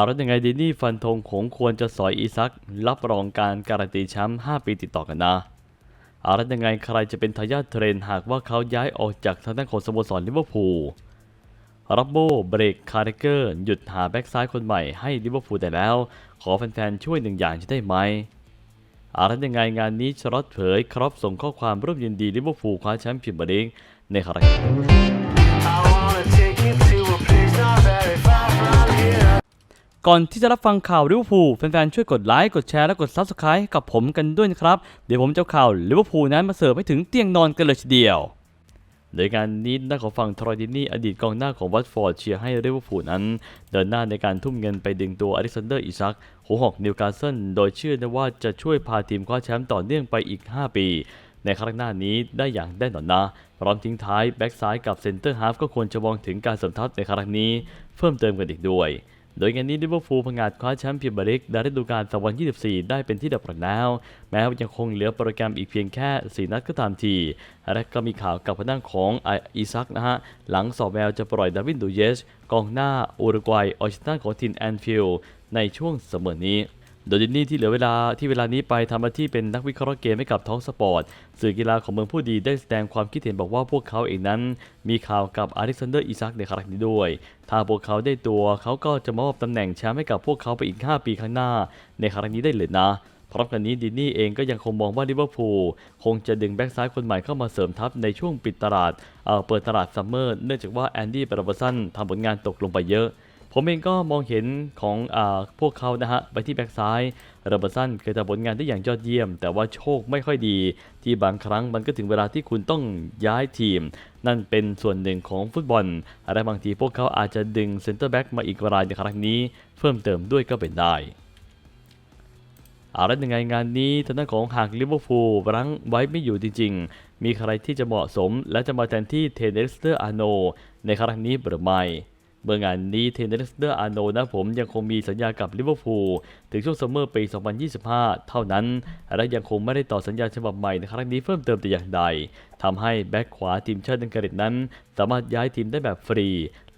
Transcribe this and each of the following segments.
เอาแล้วยังไงดีนี่ฟันธงคงควรจะสอยอีซัก รับรองการการันตีแชมป์5ปีติดต่อกันนะเอาแล้วยังไงใครจะเป็นทายาทเทรนหากว่าเขาย้ายออกจากทางด้านของสโมสรลิเวอร์พูลรับโบเบรกคาร์เรเกอร์หยุดหาแบ็กซ้ายคนใหม่ให้ลิเวอร์พูลแต่แล้ว ขอแฟนๆช่วยหนึ่งอย่างจะได้ไหมอาแล้วยังไงงานนี้ชรอตเผย ครับส่งข้อความร่วมยินดีลิเวอร์พูลคว้าแชมป์พรีเมียร์ลีกในคารา ก่อนที่จะรับฟังข่าวลิเวอร์พูลแฟนๆ ช่วยกดไลค์ กดแชร์ และกด Subscribe กับผมกันด้วยนะครับ เดี๋ยวผมจะเอาข่าวลิเวอร์พูลนั้นมาเสิร์ฟให้ถึงเตียงนอนกันเลยทีเดียว โดยการนี้ด้านของฝั่งทรอยดินี่อดีตกองหน้าของวัตฟอร์ดเชียร์ให้ลิเวอร์พูลนั้น เดินหน้าในการทุ่มเงินไปดึงตัวอเล็กซานเดอร์อิซักหัวหอกนิวคาสเซิลโดยเชื่อนะว่าจะช่วยพาทีมคว้าแชมป์ต่อเนื่องไปอีก 5 ปี ในครั้งหน้านี้ได้อย่างแน่นอนนะพร้อมทิ้งท้ายแบ็กซ้ายกับเซนเตอร์ฮาฟก็ควรจะมองถึงการสมทัพในครั้งนี้ เพิ่มเติมกันอีกด้วย โดยงานนี้ลิเวอร์พูลผงาดคว้าแชมป์พรีเมียร์ลีกในฤดูกาล2024 ได้เป็นที่เรียบร้อยแล้วแม้ว่ายังคงเหลือโปรแกรมอีกเพียงแค่ 4 นัดก็ตามที และก็มีข่าวกับพนังของอีซักนะฮะ หลังสอบแววจะปล่อยดาวินดูเยสกองหน้าอุรุกวัยออชิตันของทีมแอนฟิลด์ในช่วงเสมอนี้ โดยดินนี่ที่เหลือเวลาที่เวลานี้ไปทำหน้าที่เป็นนักวิเคราะห์เกมให้กับท้องสปอร์ต สื่อกีฬาของเมืองผู้ดีได้แสดงความคิดเห็นบอกว่าพวกเขาเองนั้น มีข่าวกับอเล็กซานเดอร์อิซักในครั้งนี้ด้วย ถ้าพวกเขาได้ตัวเขาก็จะมอบตำแหน่งแชมป์ให้กับพวกเขาไปอีก 5 ปีข้างหน้า ในครั้งนี้ได้เลยนะพร้อมกันนี้ดินนี่เองก็ยังคงมองว่าลิเวอร์พูลคงจะดึงแบ็กซ้ายคนใหม่เข้ามาเสริมทัพในช่วงปิดตลาดเอ่อเปิดตลาดซัมเมอร์เนื่องจากว่าแอนดี้เบรบสันทำผลงานตกลงไปเยอะ ผมเองก็มองเห็นของอพวกเขานะฮะไปที่แบ็กซ้ายโรเบอร์สันเคยทำผลงานได้อย่างยอดเยี่ยม แต่ว่าโชคไม่ค่อยดี ที่บางครั้งมันก็ถึงเวลาที่คุณต้องย้ายทีม นั่นเป็นส่วนหนึ่งของฟุตบอลและบางทีพวกเขาอาจจะดึงเซนเตอร์แบ็กมาอีกรายในครั้งนี้ เพิ่มเติมด้วยก็เป็นได้เอาแล้วยังไงงานนี้ทางด้านของหากลิเวอร์พูลรั้งไว้ไม่อยู่จริงๆ มีใครที่จะเหมาะสม และจะมาแทนที่เทนเนสเตอร์อาโนในครั้งนี้หรือไม่ เมื่องานนี้เทนเนสเตอร์อาโนนะผมยังคงมีสัญญากับลิเวอร์พูลถึงช่วงซัมเมอร์ปี 2025 เท่านั้น และยังคงไม่ได้ต่อสัญญาฉบับใหม่ในครั้งนี้เพิ่มเติมแต่อย่างใดทำให้แบ็คขวาทีมชาติอังกฤษนั้น สามารถย้ายทีมได้แบบฟรี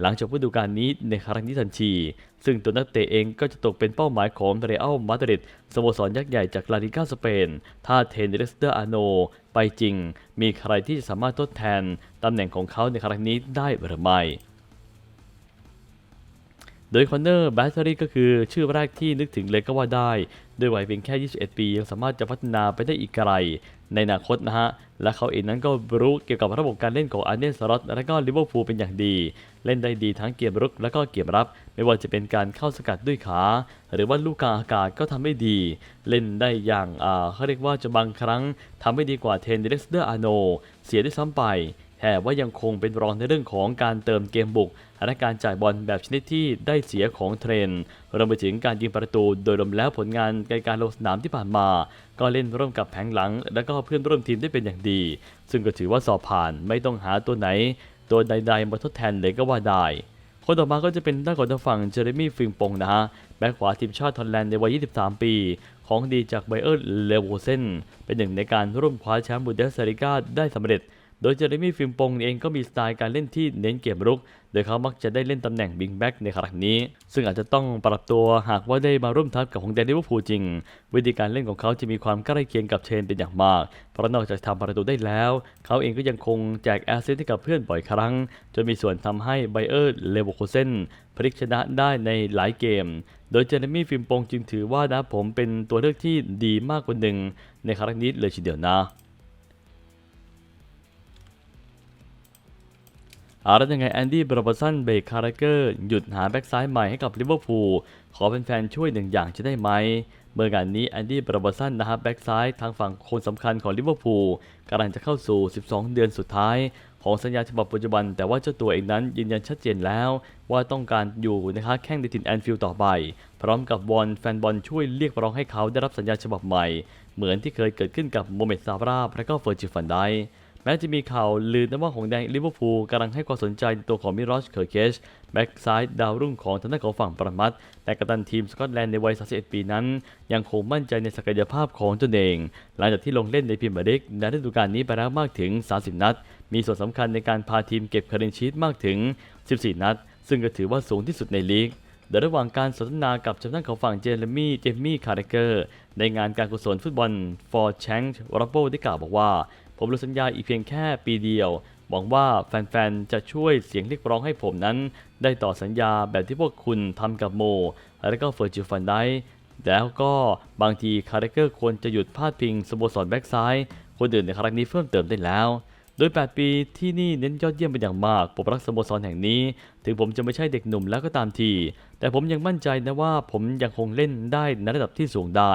หลังจบฤดูกาลนี้ในครั้งนี้ทันที ซึ่งตัวนักเตะเองก็จะตกเป็นเป้าหมายของเรอัลมาดริดสโมสรยักษ์ใหญ่จากลาลิกาสเปน ถ้าเทนเดสเตอร์อาโนไปจริง มีใครที่จะสามารถทดแทนตำแหน่งของเขาในครั้งนี้ได้หรือไม่ โดยคอนเนอร์แบตเตอรี่ก็คือชื่อแรกที่นึกถึงเลยก็ว่าได้ ด้วยวัยเพียงแค่ 21 ปี ยังสามารถจะพัฒนาไปได้อีกไกล ในอนาคตนะฮะ และเขาเองนั้นก็รู้เกี่ยวกับระบบการเล่นของอาร์เนสลอตและก็ลิเวอร์พูลเป็นอย่างดี เล่นได้ดีทั้งเกมรุกและก็เกมรับ ไม่ว่าจะเป็นการเข้าสกัดด้วยขา หรือว่าลูกกลางอากาศก็ทำได้ดี เล่นได้อย่างเขาเรียกว่าจะบางครั้งทำให้ดีกว่าเทนเดเล็กเดอร์อาโนเสียด้วยซ้ำไป แต่ว่ายังคงเป็นรองในเรื่องของการเติมเกมบุก และการจ่ายบอลแบบชนิดที่ได้เสียของเทรนด์รวมไปถึงการยิงประตูโดยรวมแล้วผลงานในการลงสนามที่ผ่านมา ก็เล่นร่วมกับแผงหลัง และก็เพื่อนร่วมทีมได้เป็นอย่างดี ซึ่งก็ถือว่าสอบผ่านไม่ต้องหาตัวไหน ตัวใด ๆ มาทดแทนเลยก็ว่าได้คนต่อมาก็จะเป็นด้านของทางฝั่งเจอร์มี่ฟิงปงนะฮะแบ็คขวาทีมชาติฮอลแลนด์ในวัย 23 ปี ของดีจากไบเออร์เลโวเซนเป็นหนึ่งในการร่วมคว้าแชมป์บูเดสเซริกาได้สำเร็จ โดยเจอร์มี่ฟิมปงเองก็มีสไตล์การเล่นที่เน้นเกมรุก โดยเขามักจะได้เล่นตำแหน่งบิงแบ็กในครั้งนี้ ซึ่งอาจจะต้องปรับตัวหากว่าได้มาร่วมทัพกับของแดนลิเวอร์พูจริง วิธีการเล่นของเขาจะมีความใกล้เคียงกับเชนเป็นอย่างมาก เพราะนอกจากทำประตูได้แล้ว เขาเองก็ยังคงแจกแอสซิสต์ให้กับเพื่อนบ่อยครั้ง จนมีส่วนทำให้ไบเออร์เลโวโคเซนพลิกชนะได้ในหลายเกม โดยเจอร์มี่ฟิมปงจึงถือว่านะผมเป็นตัวเลือกที่ดีมากกว่าหนึ่งในครั้งนี้เลยทีเดียวนะ อาแล้วยังไงแอนดี้บรบสันเบรกคาร์เกอร์หยุดหาแบ็กซ้ายใหม่ให้กับลิเวอร์พูลขอเป็นแฟนๆช่วยหนึ่งอย่างจะได้ไหมเมื่องานนี้แอนดี้บรบสันนะครับแบ็กซ้ายทางฝั่งคนสำคัญของลิเวอร์พูลกำลังจะเข้าสู่ 12 เดือนสุดท้าย ของสัญญาฉบับปัจจุบัน แต่ว่าเจ้าตัวเองนั้นยืนยันชัดเจนแล้ว ว่าต้องการอยู่นะครับแข่งในถิ่นแอนฟิลด์ต่อไป พร้อมกับบอลแฟนบอลช่วยเรียกร้องให้เขาได้รับสัญญาฉบับใหม่ เหมือนที่เคยเกิดขึ้นกับโมเมดซาร่าและก็เฟอร์จิฟันได แม้จะมีข่าวลือนะว่าของแดงลิเวอร์พูลกำลังให้ความสนใจในตัวของมิรอชเคอร์เคชแบ็กซ้ายดาวรุ่งของทางด้านของฝั่งประมัดแต่กัปตันทีมสกอตแลนด์ในวัย 31 ปีนั้น ยังคงมั่นใจในศักยภาพของตนเอง หลังจากที่ลงเล่นในพรีเมียร์ลีกในฤดูกาลนี้ไปแล้วมากถึง 30 นัด มีส่วนสำคัญในการพาทีมเก็บคะแนนชีตมากถึง 14 นัด ซึ่งก็ถือว่าสูงที่สุดในลีกโดยระหว่างการสนทนากับเจ้าหน้าของฝั่งเจเรมี่ เจมี่ คาร์เรเกอร์ ในงานการกุศลฟุตบอล for Change r u b b l e ได้กล่าวบอกว่า ผมรู้สัญญาอีกเพียงแค่ปีเดียว หวังว่าแฟนๆ จะช่วยเสียงเรียกร้องให้ผมนั้น ได้ต่อสัญญาแบบที่พวกคุณทำกับโม และก็เฟอร์จิฟันไดแล้วก็บางทีคาร์เรเกอร์ควรจะหยุดพาดพิงสโมสรแบ็กซ้ายคนอื่นในครั้งนี้เพิ่มเติมได้แล้ว โดย 8 ปีที่นี่เน้นยอดเยี่ยมเป็นอย่างมาก ผมรักสโมสรแห่งนี้ ถึงผมจะไม่ใช่เด็กหนุ่มแล้วก็ตามที แต่ผมยังมั่นใจนะว่าผมยังคงเล่นได้ในระดับที่สูงได้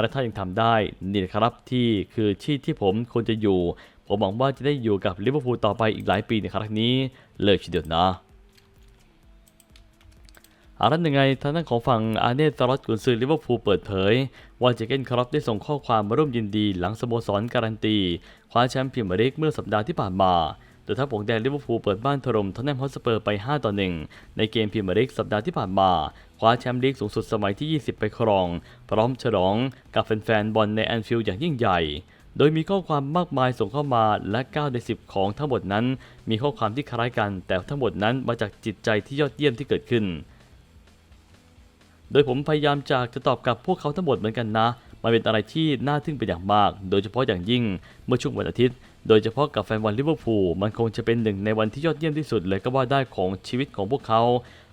และถ้ายังทำได้นี่ครับที่คือที่ที่ผมควรจะอยู่ ผมหวังว่าจะได้อยู่กับลิเวอร์พูลต่อไปอีกหลายปีในครั้งนี้ เลยทีเดียวนะ อารันยังไงทางด้านของฝั่งอาเนตสล็อตกุนซือลิเวอร์พูลเปิดเผย ว่าเจเกนครอปได้ส่งข้อความมาร่วมยินดีหลังสโมสรการันตี คว้าแชมป์พรีเมียร์ลีกเมื่อสัปดาห์ที่ผ่านมาโดยทัพผงแดงลิเวอร์พูลเปิดบ้านถล่มทอตแนมฮอตสเปอร์ไป 5 ต่อ 1 ในเกมพรีเมียร์ลีกสัปดาห์ที่ผ่านมา คว้าแชมป์ลีกสูงสุดสมัยที่ 20 ไปครอง พร้อมฉลองกับแฟนๆบอลในแอนฟิลด์อย่างยิ่งใหญ่โดยมีข้อความมากมายส่งเข้ามาและ 9 ใน 10 ของทั้งหมดนั้น มีข้อความที่คล้ายกัน แต่ทั้งหมดนั้นมาจากจิตใจที่ยอดเยี่ยมที่เกิดขึ้น โดยผมพยายามจะจะตอบกับพวกเขาทั้งหมดเหมือนกันนะ มันเป็นอะไรที่น่าทึ่งเป็นอย่างมาก โดยเฉพาะอย่างยิ่งเมื่อช่วงวันอาทิตย์ โดยเฉพาะกับแฟนบอลลิเวอร์พูล มันคงจะเป็นหนึ่งในวันที่ยอดเยี่ยมที่สุดเลยก็ว่าได้ของชีวิตของพวกเขา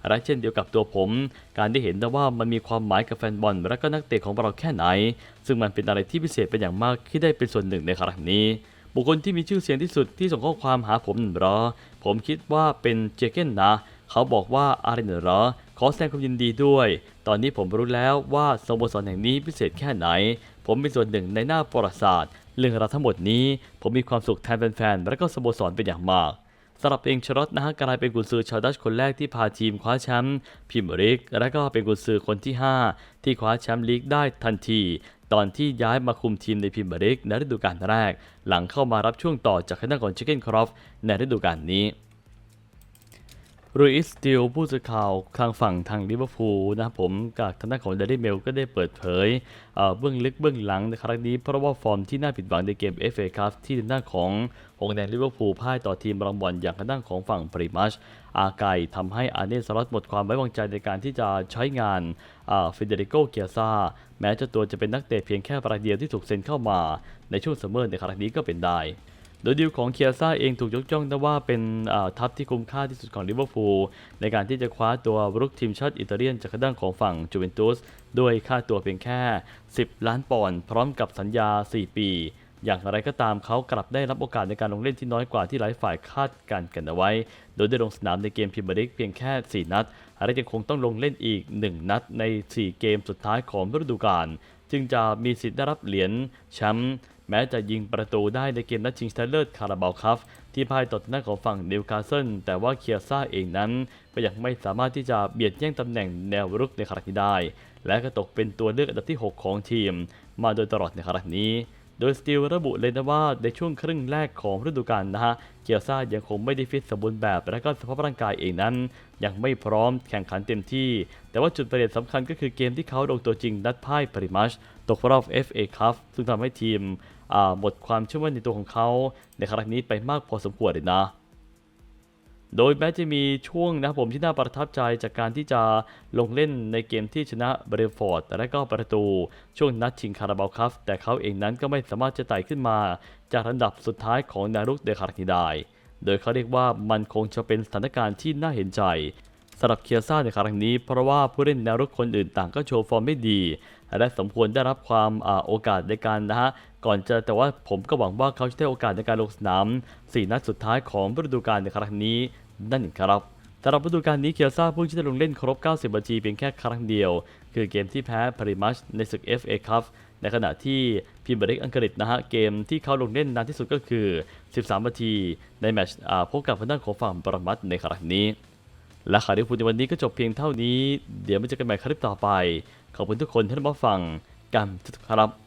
และเช่นเดียวกับตัวผม การได้เห็นนะว่ามันมีความหมายกับแฟนบอลและก็นักเตะของเราแค่ไหน ซึ่งมันเป็นอะไรที่พิเศษเป็นอย่างมากที่ได้เป็นส่วนหนึ่งในครั้งนี้บุคคลที่มีชื่อเสียงที่สุดที่ส่งข้อความหาผมนั่นเหรอ ผมคิดว่าเป็นเจเกนนะ เขาบอกว่าอะไรน่ะเหรอ ขอแสดงความยินดีด้วย ตอนนี้ผมรู้แล้วว่าสโมสรแห่งนี้พิเศษแค่ไหน ผมเป็นส่วนหนึ่งในหน้าประวัติศาสตร์เรื่องราวทั้งหมดนี้ ผมมีความสุขแทนแฟนๆ และก็สโมสรเป็นอย่างมากสำหรับเองชรอตนะฮะกลายเป็นกุนซือชาวดัชคนแรกที่พาทีมคว้าแชมป์พรีเมียร์ลีกและก็เป็นกุนซือคนที่ 5 ที่คว้าแชมป์ลีกได้ทันที ตอนที่ย้ายมาคุมทีมในพรีเมียร์ลีกในฤดูกาลแรก หลังเข้ามารับช่วงต่อจากคณะของชิคเก้นครอฟในฤดูกาลนี้ รูอิสติลผู้สื่อข่าวทางฝั่งทางลิเวอร์พูลนะครับผมกับทางด้านของเดลี่เมลก็ได้เปิดเผยเบื้องลึกเบื้องหลังในครั้งนี้ เพราะว่าฟอร์มที่น่าผิดหวังในเกม FA Cup ที่ทางด้านของหงส์แดงลิเวอร์พูลพ่ายต่อทีมรางบอลอย่างทางด้านของฝั่งปริมัชอาไกทำให้อาเนสลอตหมดความไว้วางใจในการที่จะใช้งานฟิเดริโกเกียซาแม้เจ้าตัวจะเป็นนักเตะเพียงแค่รายเดียวที่ถูกเซ็นเข้ามาในช่วงซัมเมอร์ในครั้งนี้ก็เป็นได้ โดยดีลของเคียซ่าเองถูกยกย่องนะว่าเป็นทัพที่คุ้มค่าที่สุดของลิเวอร์พูลในการที่จะคว้าตัวรุกทีมชาติอิตาเลียนจากด้านของฝั่งจูเวนตุสด้วยค่าตัวเพียงแค่ 10 ล้านปอนด์พร้อมกับสัญญา 4 ปี อย่างไรก็ตามเขากลับได้รับโอกาสในการลงเล่นที่น้อยกว่าที่หลายฝ่ายคาดการณ์กันเอาไว้ โดยได้ลงสนามในเกมพรีเมียร์ลีกเพียงแค่ 4 นัดและยังคงต้องลงเล่นอีก 1 นัดใน 4 เกมสุดท้ายของฤดูกาลจึงจะมีสิทธิ์ได้รับเหรียญแชมป์ แม้จะยิงประตูได้ในเกมนัดชิงชนะเลิศคาราบาวคัพที่พ่ายต่อทางด้าของฝั่งนิวคาสเซิลแต่ว่าเคียซ่าเองนั้น ก็ยังไม่สามารถที่จะเบียดแย่งตำแหน่งแนวรุกในครั้งนี้ได้ และก็ตกเป็นตัวเลือกอันดับที่ 6 ของทีม มาโดยตลอดในครั้งนี้โดยสตีลระบุเลยนะว่าในช่วงครึ่งแรกของฤดูกาลนะฮะ เกียร์ซ่ายังคงไม่ได้ฟิตสมบูรณ์แบบ และก็สภาพร่างกายเองนั้น ยังไม่พร้อมแข่งขันเต็มที่ แต่ว่าจุดเปลี่ยนสำคัญก็คือเกมที่เขาลงตัวจริงนัดพ่ายปริมัช ตกรอบ FA Cup ซึ่งทำให้ทีมหมดความเชื่อมั่นในตัวของเขา ในครั้งนี้ไปมากพอสมควรเลยนะ โดยแม้จะมีช่วงนะครับผมที่น่าประทับใจจากการที่จะลงเล่นในเกมที่ชนะเบรนฟอร์ดและก็ประตูช่วงนัดชิงคาราบาวคัพแต่เขาเองนั้นก็ไม่สามารถจะไต่ขึ้นมา จากอันดับสุดท้ายของนารุกเดคาร์กิได้โดยเขาเรียกว่ามันคงจะเป็นสถานการณ์ที่น่าเห็นใจสำหรับเคียซ่าในครั้งนี้เพราะว่าผู้เล่นแนวรุกคนอื่นต่างก็โชว์ฟอร์มไม่ดี และสมควรได้รับความอโอกาสในการนะฮะก่อนจะแต่ว่าผมก็หวังว่าเขาจะได้โอกาสในการลงสนาม 4 นัดสุดท้ายของฤดูกาลในครั้งนี้นั่นเองครับสำหรับฤดูกาลนี้เคียซ่าเพิ่งจะได้ลงเล่นครบ 90 นาทีเพียงแค่ครั้งเดียว คือเกมที่แพ้พาริมัชในศึก FA Cup ในขณะที่พรีเมียร์ลีกอังกฤษนะฮะเกมที่เขาลงเล่นนานที่สุดก็คือ 13 นาที ในแมตช์พบกับทางด้านของฝั่งปรมัตในครั้งนี้ และข่าวที่พูดในวันนี้ก็จบเพียงเท่านี้ เดี๋ยวมาเจอกันใหม่คลิปต่อไป ขอบคุณทุกคนที่รับฟังกันทุกครับ